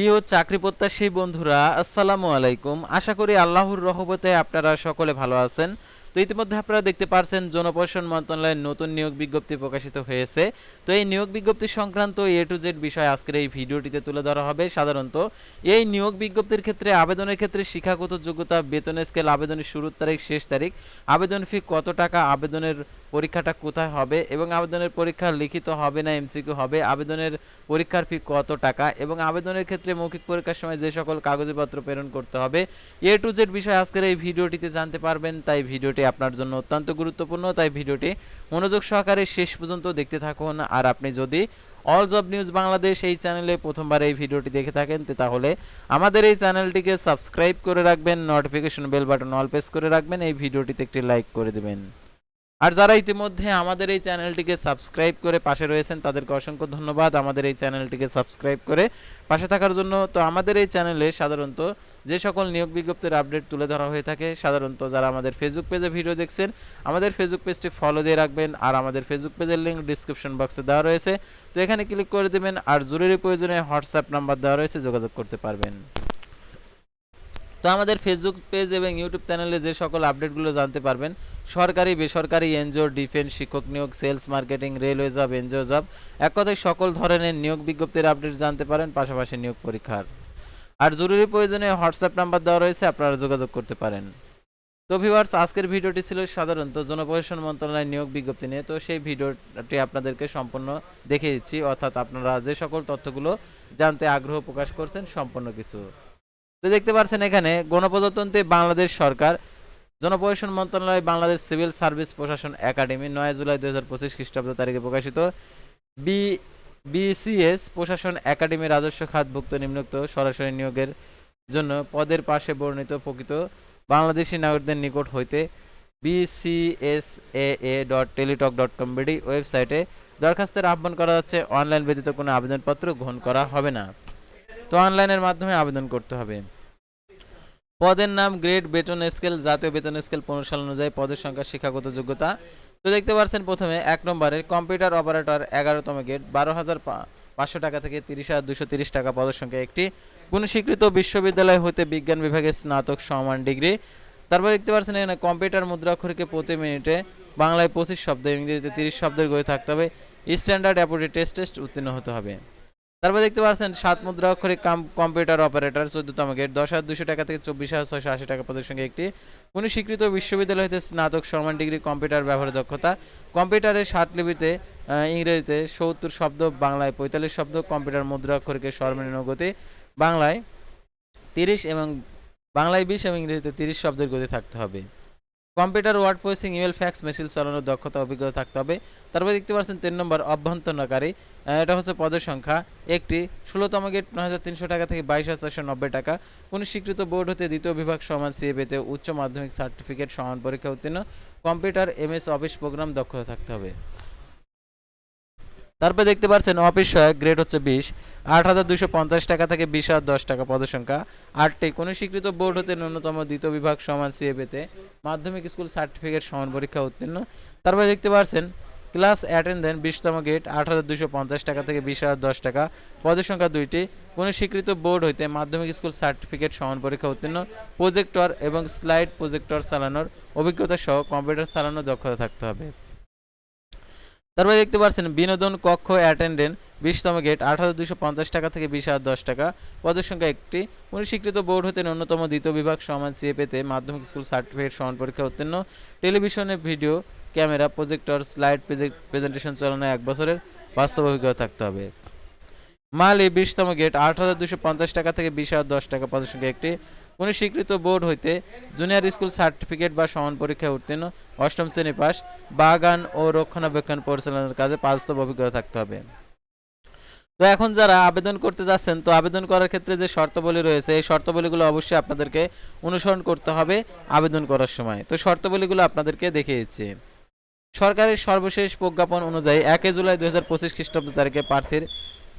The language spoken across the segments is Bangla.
প্রিয় চাকরি প্রত্যাশী বন্ধুরা, আসসালামু আলাইকুম। আশা করি আল্লাহর রহমতে আপনারা সকলে ভালো আছেন। তো ইতিমধ্যে আপনারা দেখতে পারছেন জনপ্রশাসন মন্ত্রণালয়ের নতুন নিয়োগ বিজ্ঞপ্তি প্রকাশিত হয়েছে। তো এই নিয়োগ বিজ্ঞপ্তি সংক্রান্ত এ টু জেড বিষয় আজকের এই ভিডিওটিতে তুলে ধরা হবে। সাধারণত, এই নিয়োগ বিজ্ঞপ্তির ক্ষেত্রে আবেদনের ক্ষেত্রে শিক্ষাগত যোগ্যতা, বেতন স্কেল আবেদনের শুরুর তারিখ, শেষ তারিখ, আবেদন ফি কত টাকা, আবেদনের পরীক্ষাটা কোথায় হবে এবং আবেদনের পরীক্ষা লিখিত হবে না এমসিকিউ হবে, আবেদনের পরীক্ষার ফি কত টাকা এবং আবেদনের ক্ষেত্রে মৌখিক পরীক্ষার সময় যে সকল কাগজপত্র প্রেরণ করতে হবে। এ টু জেড বিষয় আজকের এই ভিডিওটিতে জানতে পারবেন, তাই ভিডিওটি আপনার জন্য অত্যন্ত গুরুত্বপূর্ণ, তাই ভিডিওটি মনোযোগ সহকারে শেষ পর্যন্ত দেখতে থাকুন। আর আপনি যদি অল জব নিউজ বাংলাদেশ এই চ্যানেলে প্রথমবার এই ভিডিওটি দেখে থাকেন তাহলে আমাদের এই চ্যানেলটিকে সাবস্ক্রাইব করে রাখবেন notification bell button all press করে রাখবেন, এই ভিডিওটিতে একটি লাইক করে দেবেন। আর যারা ইতিমধ্যে আমাদের এই চ্যানেলটিকে সাবস্ক্রাইব করে পাশে রয়েছেন, তাদেরকে অসংখ্য ধন্যবাদ। আমাদের এই চ্যানেলটিকে সাবস্ক্রাইব করে পাশে থাকার জন্য তো আমাদের এই চ্যানেলে সাধারণত যে সকল নিয়োগ বিজ্ঞপ্তির আপডেট তুলে ধরা হয়ে থাকে, সাধারণত যারা আমাদের ফেসবুক পেজে ভিডিও দেখছেন, আমাদের ফেসবুক পেজটি ফলো দিয়ে রাখবেন আর আমাদের ফেসবুক পেজের লিঙ্ক ডিসক্রিপশন বক্সে দেওয়া রয়েছে। তো এখানে ক্লিক করে দেবেন আর জরুরি প্রয়োজনে হোয়াটসঅ্যাপ নাম্বার দেওয়া রয়েছে, যোগাযোগ করতে পারবেন। তো আমাদের ফেসবুক পেজ এবং ইউটিউব চ্যানেলে যে সকল আপডেটগুলো জানতে পারবেন, সরকারি, বেসরকারি, এনজিও ডিফেন্স শিক্ষক নিয়োগ sales marketing railway job NGO job এক কথায় সকল ধরনের নিয়োগ বিজ্ঞপ্তির আপডেট জানতে পারেন, পাশাপাশি নিয়োগ পরীক্ষার। আর জরুরি প্রয়োজনে হোয়াটসঅ্যাপ নাম্বার দেওয়া রয়েছে, আপনারা যোগাযোগ করতে পারেন। তো ভিউয়ার্স আজকের ভিডিওটি ছিল সাধারণত জনপ্রশাসন মন্ত্রণালয়ের নিয়োগ বিজ্ঞপ্তি নিয়ে, তো সেই ভিডিওটি আপনাদেরকে সম্পূর্ণ দেখে দিচ্ছি। অর্থাৎ আপনারা যে সকল তথ্যগুলো জানতে আগ্রহ প্রকাশ করছেন, সম্পূর্ণ কিছু। তো দেখতে পাচ্ছেন এখানে গণপ্রজাতন্ত্রী বাংলাদেশ সরকার, জনপ্রশাসন মন্ত্রণালয়, বাংলাদেশ সিভিল সার্ভিস প্রশাসন একাডেমি, নয় জুলাই দুই হাজার পঁচিশ খ্রিস্টাব্দ তারিখে প্রকাশিত। বি, বিসিএস প্রশাসন একাডেমি রাজস্ব খাতভুক্ত নিম্নোক্ত সরাসরি নিয়োগের জন্য পদের পাশে বর্ণিত প্রকৃত বাংলাদেশি নাগরিকদের নিকট হইতে BCSA dot Teletalk dot com BD ওয়েবসাইটে দরখাস্তের আহ্বান করা যাচ্ছে অনলাইন ব্যতীত কোনো আবেদনপত্র গ্রহণ করা হবে না। তো অনলাইনের মাধ্যমে আবেদন করতে হবে। পদের নাম গ্রেড বেতন স্কেল, জাতীয় বেতন স্কেল পনেরো সাল অনুযায়ী পদের সংখ্যা, শিক্ষাগত যোগ্যতা। তো দেখতে পাচ্ছেন প্রথমে এক নম্বরে কম্পিউটার অপারেটর এগারোতম গেট বারো হাজার পাঁচশো টাকা থেকে তিরিশ হাজার দুশো তিরিশ টাকা পদের সংখ্যা একটি। কোন স্বীকৃত বিশ্ববিদ্যালয় হতে বিজ্ঞান বিভাগে স্নাতক সমান ডিগ্রি। তারপর দেখতে পাচ্ছেন এখানে কম্পিউটার মুদ্রাক্ষরকে প্রতি মিনিটে বাংলায় পঁচিশ শব্দ, ইংরেজিতে তিরিশ শব্দের গড়ে থাকতে হবে। স্ট্যান্ডার্ড অ্যাপোটি টেস্ট টেস্ট উত্তীর্ণ হতে হবে। তারপর দেখতে পাচ্ছেন, সাত মুদ্রা অক্ষরে কাম, কম্পিউটার অপারেটর চোদ্দতম গেট দশ হাজার দুশো টাকা থেকে চব্বিশ হাজার ছয়শো আশি টাকা পদের সঙ্গে একটি কোন স্বীকৃত বিশ্ববিদ্যালয় হতে স্নাতক সমান ডিগ্রি কম্পিউটার ব্যবহারের দক্ষতা। কম্পিউটারের ষাট লিপিতে ইংরেজিতে সত্তর শব্দ, বাংলায় পঁয়তাল্লিশ শব্দ, কম্পিউটার মুদ্রা অক্ষরকে সর্বনিম্ন গতি বাংলায় তিরিশ এবং বাংলায় বিশ এবং ইংরেজিতে তিরিশ শব্দের গতি থাকতে হবে। Computer, word processing, email, fax, machine চালানোর দক্ষতা, অভিজ্ঞতা থাকতে হবে। তারপরে দেখতে পাচ্ছেন তিন নম্বর, অভ্যন্তরণকারী। এটা হচ্ছে পদের সংখ্যা। একটি, ষোলোতম গেট, নয় হাজার তিনশো টাকা থেকে বাইশ হাজার চারশো নব্বই টাকা। কোনো স্বীকৃত বোর্ড হতে দ্বিতীয় বিভাগ সমান সিএপিতে উচ্চ মাধ্যমিক সার্টিফিকেট সমান পরীক্ষা উত্তীর্ণ। কম্পিউটার, এমএস, অফিস, প্রোগ্রাম দক্ষতা থাকতে হবে। তারপরে দেখতে পাচ্ছেন অফিস সহায়ক গ্রেড হচ্ছে বিশ। আট হাজার দুশো পঞ্চাশ টাকা থেকে বিশ হাজার দশ টাকা পদের সংখ্যা আটটি কোনো স্বীকৃত বোর্ড হতে ন্যূনতম দ্বিতীয় বিভাগ সমান সিএপিতে মাধ্যমিক স্কুল সার্টিফিকেট সমান পরীক্ষা উত্তীর্ণ। তারপরে দেখতে পাচ্ছেন ক্লাস অ্যাটেন্ডেন্ট বিশতম গেট আট হাজার দুশো পঞ্চাশ টাকা থেকে বিশ হাজার দশ টাকা পদের সংখ্যা দুইটি। কোনো স্বীকৃত বোর্ড হইতে মাধ্যমিক স্কুল সার্টিফিকেট সমান পরীক্ষা উত্তীর্ণ। প্রজেক্টর এবং স্লাইড প্রজেক্টর চালানোর অভিজ্ঞতা সহ কম্পিউটার চালানোর দক্ষতা থাকতে হবে। তারপরে দেখতে পাচ্ছেন, বিনোদন কক্ষ অ্যাটেন্ডেন্ট বিশতম গেট আট হাজার দুশো পঞ্চাশ টাকা থেকে বিশ হাজার দশ টাকা। পদের সংখ্যা একটি। স্বীকৃত বোর্ড হতে ন্যূনতম দ্বিতীয় বিভাগ সমান সিএপিতে মাধ্যমিক স্কুল সার্টিফিকেট সমান পরীক্ষা উত্তীর্ণ। টেলিভিশনে video, camera projector slide presentation চালানো এক বছরের বাস্তব অভিজ্ঞতা থাকতে হবে। মালি বিশতম গেট আট হাজার দুশো পঞ্চাশ টাকা থেকে বিশ হাজার দশ টাকা। পদের সংখ্যা একটি। কোনো স্বীকৃত বোর্ড হইতে জুনিয়র স্কুল সার্টিফিকেট বা সমান পরীক্ষায় উত্তীর্ণ, অষ্টম শ্রেণি পাস বাগান ও রক্ষণাবেক্ষণ পরিচালনার কাজে বাস্তব অভিজ্ঞতা থাকতে হবে। তো এখন যারা আবেদন করতে যাচ্ছেন, তো আবেদন করার ক্ষেত্রে যে শর্তাবলী রয়েছে, এই শর্তাবলীগুলো অবশ্যই আপনাদেরকে অনুসরণ করতে হবে আবেদন করার সময়। তো শর্তাবলীগুলো আপনাদেরকে দেখিয়ে দিচ্ছি। সরকারের সর্বশেষ প্রজ্ঞাপন অনুযায়ী একে জুলাই দুই হাজার পঁচিশ খ্রিস্টাব্দ তারিখে প্রার্থীর,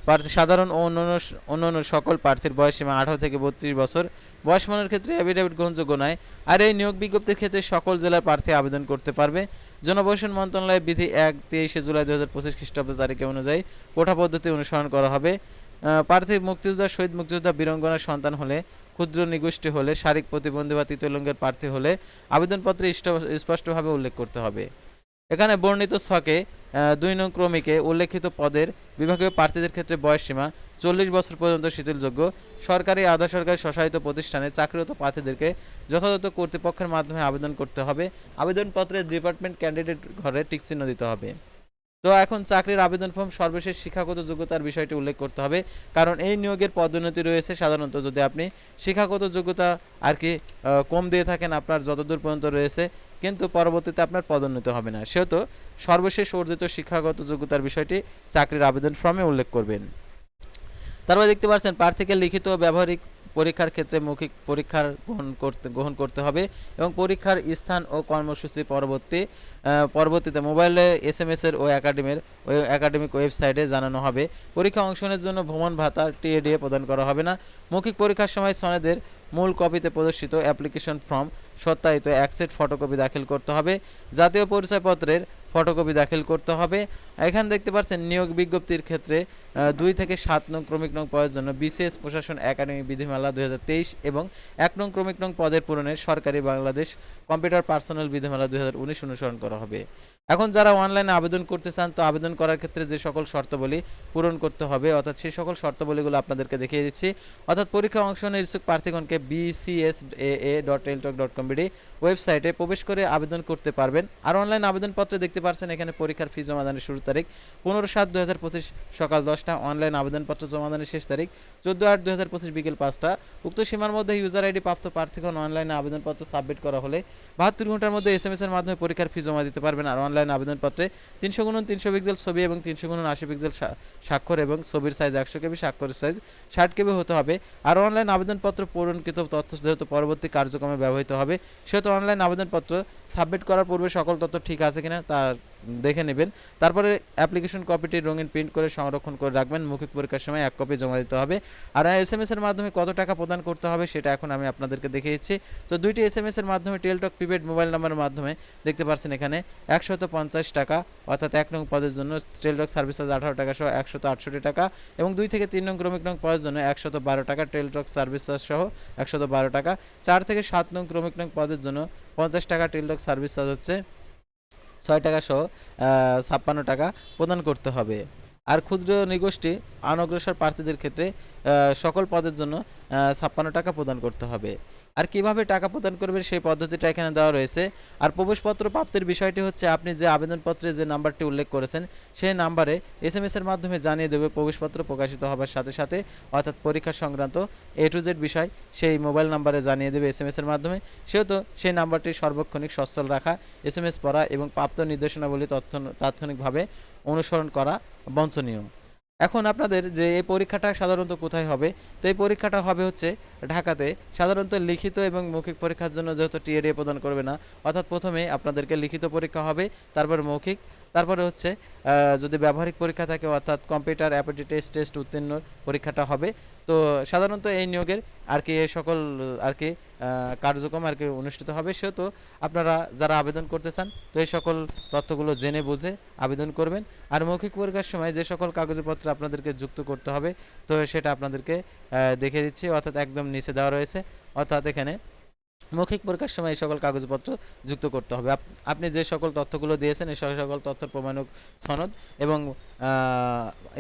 প্রার্থী সাধারণ ও অন্যান্য অন্যান্য সকল প্রার্থীর বয়সীমা আঠারো থেকে বত্রিশ বছর বয়স মানের ক্ষেত্রে অ্যাফিডেভিট গ্রহণযোগ্য নয়। আর এই নিয়োগ বিজ্ঞপ্তির ক্ষেত্রে সকল জেলার প্রার্থী আবেদন করতে পারবে। জনবসন মন্ত্রণালয়ের বিধি এক তেইশে জুলাই দু হাজার পঁচিশ খ্রিস্টাব্দ তারিখে অনুযায়ী কোঠা পদ্ধতি অনুসরণ করা হবে। প্রার্থী মুক্তিযোদ্ধা, শহীদ মুক্তিযোদ্ধা, বীরঙ্গনার সন্তান হলে, ক্ষুদ্র নিগোষ্ঠী হলে, শারীরিক প্রতিবন্ধী বা তৃতীয় লিঙ্গের প্রার্থী হলে আবেদনপত্রে স্পষ্টভাবে উল্লেখ করতে হবে। এখানে বর্ণিত ছকে দুই নং ক্রমিকে উল্লেখিত পদের বিভাগীয় প্রার্থীদের ক্ষেত্রে বয়সসীমা চল্লিশ বছর পর্যন্ত শিথিলযোগ্য। সরকারি আধা সরকারি স্বশাসিত প্রতিষ্ঠানে চাকরিরত প্রার্থীদেরকে যথাযথ কর্তৃপক্ষের মাধ্যমে আবেদন করতে হবে। আবেদনপত্রে ডিপার্টমেন্ট ক্যান্ডিডেট ঘরে টিকচিহ্ন দিতে হবে। তো এখন চাকরির আবেদন ফর্ম সর্বশেষ শিক্ষাগত যোগ্যতার বিষয়টি উল্লেখ করতে হবে। কারণ এই নিয়োগের পদোন্নতি রয়েছে সাধারণত যদি আপনি শিক্ষাগত যোগ্যতা আর কি কম দিয়ে থাকেন, আপনার যতদূর পর্যন্ত রয়েছে, কিন্তু পরবর্তীতে আপনার পদোন্নতি হবে না। সেহেতু সর্বশেষ অর্জিত শিক্ষাগত যোগ্যতার বিষয়টি চাকরির আবেদন ফর্মে উল্লেখ করবেন। তারপর দেখতে পাচ্ছেন প্রার্থীকে লিখিত ব্যবহারিক পরীক্ষার ক্ষেত্রে মৌখিক পরীক্ষার গ্রহণ করতে গ্রহণ করতে হবে এবং পরীক্ষার স্থান ও কর্মসূচি পরবর্তী পরবর্তীতে মোবাইলে এস এম এস এর ও একাডেমির একাডেমিক ওয়েবসাইটে জানানো হবে। পরীক্ষা অংশগ্রহণের জন্য ভ্রমণ ভাতা টিএডিএ প্রদান করা হবে না। মৌখিক পরীক্ষার সময় সনেদের মূল কপিতে প্রদর্শিত অ্যাপ্লিকেশন ফর্ম, সত্যায়িত এক সেট ফটোকপি দাখিল করতে হবে। জাতীয় পরিচয়পত্রের ফটোকপি দাখিল করতে হবে। এখানে দেখতে পাচ্ছেন, নিয়োগ বিজ্ঞপ্তির ক্ষেত্রে দুই থেকে সাত নং ক্রমিক নং পদের জন্য বিসিএস প্রশাসন একাডেমি বিধিমালা দুই হাজার তেইশ এবং এক নং ক্রমিক নং পদের পূরণের সরকারি বাংলাদেশ কম্পিউটার পার্সোনাল বিধিমালা দুই হাজার উনিশ অনুসরণ করা হবে। এখন যারা অনলাইনে আবেদন করতে চান, তো আবেদন করার ক্ষেত্রে যে সকল শর্তাবলী পূরণ করতে হবে, অর্থাৎ সেই সকল শর্তাবলীগুলো আপনাদেরকে দেখিয়ে দিচ্ছি। অর্থাৎ পরীক্ষা অংশগ্রহণের ইচ্ছুক প্রার্থীগণকে BCS A dot Teletalk dot com ওয়েবসাইটে প্রবেশ করে আবেদন করতে পারবেন। আর অনলাইন আবেদনপত্রে দেখতে পাচ্ছেন এখানে পরীক্ষার ফি জমাদানের শুরু তারিখ পনেরো সাত দু সকাল দশটা অনলাইন আবেদনপত্র জমাদানের শেষ তারিখ চোদ্দ আট দু হাজার পঁচিশ বিকেল পাঁচটা। উক্ত সীমার মধ্যে ইউজার আইডি প্রাপ্ত প্রার্থীগণ অনলাইনে আবেদনপত্র সাবমিট করা হলে বাহাত্তর ঘণ্টার মধ্যে এস এম এস এর মাধ্যমে পরীক্ষার ফি জমা দিতে পারবেন। আর অনলাইন আবেদনপত্রে তিনশো গুণন তিনশো পিক্সেল ছবি এবং তিনশো গুণন আশি পিক্সেল স্বাক্ষর এবং ছবির সাইজ একশো কেবি, স্বাক্ষরের সাইজ ষাট কেবি হতে হবে। আর অনলাইন আবেদনপত্র পূরণকৃত তথ্য যেহেতু পরবর্তী কার্যক্রমে ব্যবহৃত হবে, সেহেতু অনলাইন আবেদনপত্র সাবমিট করার পূর্বে সকল তথ্য ঠিক আছে কিনা তা দেখে নেবেন। তারপরে অ্যাপ্লিকেশন কপিটি রঙিন প্রিন্ট করে সংরক্ষণ করে রাখবেন। মৌখিক পরীক্ষার সময় এক কপি জমা দিতে হবে। আর এস এম এর মাধ্যমে কত টাকা প্রদান করতে হবে সেটা এখন আমি আপনাদেরকে দেখিয়েছি তো দুইটি এস এম এর মাধ্যমে টেলটক প্রিপেড মোবাইল নাম্বারের মাধ্যমে দেখতে পাচ্ছেন এখানে একশত পঞ্চাশ টাকা, অর্থাৎ এক নং পদের জন্য টেলটক সার্ভিস চার্জ আঠারো টাকা সহ একশত আটষট্টি টাকা এবং দুই থেকে তিন নং ক্রমিক নং পদের জন্য একশত বারো টাকা টেলটক সার্ভিস চার্জ সহ একশত বারো টাকা। চার থেকে সাত নং ক্রমিক নং পদের জন্য পঞ্চাশ টাকা টেলটক সার্ভিস চার্জ হচ্ছে। ছয় টাকা সহ ছাপ্পান্ন টাকা প্রদান করতে হবে। আর ক্ষুদ্র নিগোষ্ঠী অনগ্রসর প্রার্থীদের ক্ষেত্রে সকল পদের জন্য ছাপ্পান্ন টাকা প্রদান করতে হবে। আর কীভাবে টাকা প্রদান করবেন সেই পদ্ধতিটা এখানে দেওয়া রয়েছে। আর প্রবেশপত্র প্রাপ্তির বিষয়টি হচ্ছে, আপনি যে আবেদনপত্রে যে নাম্বারটি উল্লেখ করেছেন, সেই নাম্বারে এস এম এর মাধ্যমে জানিয়ে দেবে প্রবেশপত্র প্রকাশিত হবার সাথে সাথে, অর্থাৎ পরীক্ষা সংক্রান্ত এ টু জেড বিষয়, সেই মোবাইল নাম্বারে জানিয়ে দেবে এস এম এর মাধ্যমে। সেহেতু সেই নাম্বারটি সর্বক্ষণিক সচ্ছল রাখা এস এম এস পড়া এবং প্রাপ্ত নির্দেশনাবলী তাৎক্ষণিকভাবে অনুসরণ করা বঞ্চনীয়। এখন আপনাদের যে এই পরীক্ষাটা সাধারণত কোথায় হবে? তো এই পরীক্ষাটা হবে হচ্ছে ঢাকাতে। সাধারণত লিখিত এবং মৌখিক পরীক্ষার জন্য যেহেতু টিএডিএ প্রদান করবে না, অর্থাৎ প্রথমে আপনাদেরকে লিখিত পরীক্ষা হবে, তারপর মৌখিক, তারপরে হচ্ছে যদি ব্যবহারিক পরীক্ষা থাকে, অর্থাৎ কম্পিউটার অ্যাপিটি টেস্ট টেস্ট উত্তীর্ণ পরীক্ষাটা হবে। তো সাধারণত এই নিয়োগের আর কি সকল, আর কি কার্যক্রম আর কি অনুষ্ঠিত হবে। সেহেতু আপনারা যারা আবেদন করতে চান, তো এই সকল তথ্যগুলো জেনে বুঝে আবেদন করবেন। আর মৌখিক পরীক্ষার সময় যে সকল কাগজপত্র আপনাদেরকে যুক্ত করতে হবে, তো সেটা আপনাদেরকে দেখে দিচ্ছি। অর্থাৎ একদম নিচে দেওয়া রয়েছে। অর্থাৎ এখানে মৌখিক পরীক্ষার সময় এই সকল কাগজপত্র যুক্ত করতে হবে। আপ- আপনি যে সকল তথ্যগুলো দিয়েছেন, এই সকল তথ্য প্রমাণক সনদ এবং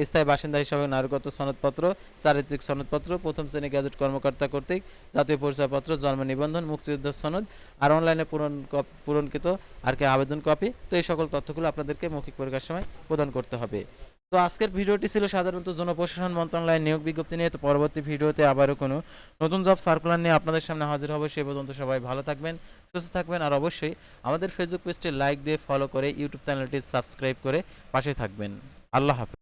স্থায়ী বাসিন্দা হিসাবে নাগরিকত্ব সনদপত্র, চারিত্রিক সনদপত্র, প্রথম শ্রেণি গ্যাজেট কর্মকর্তা কর্তৃক জাতীয় পরিচয়পত্র, জন্ম নিবন্ধন, মুক্তিযুদ্ধ সনদ আর অনলাইনে পূরণ পূরণকৃত আর কি আবেদন কপি। তো এই সকল তথ্যগুলো আপনাদেরকে মৌখিক পরীক্ষার সময় প্রদান করতে হবে। তো আজকের ভিডিওটি ছিল সাধারণত জনপ্রশাসন মন্ত্রণালয়ের নিয়োগ বিজ্ঞপ্তি নিয়ে। তো পরবর্তী ভিডিওতে আবারও কোনো নতুন জব সার্কুলার নিয়ে আপনাদের সামনে হাজির হব। সে পর্যন্ত সবাই ভালো থাকবেন, সুস্থ থাকবেন আর অবশ্যই আমাদের ফেসবুক পেজটি লাইক দিয়ে ফলো করে ইউটিউব চ্যানেলটি সাবস্ক্রাইব করে পাশে থাকবেন। আল্লাহ হাফেজ।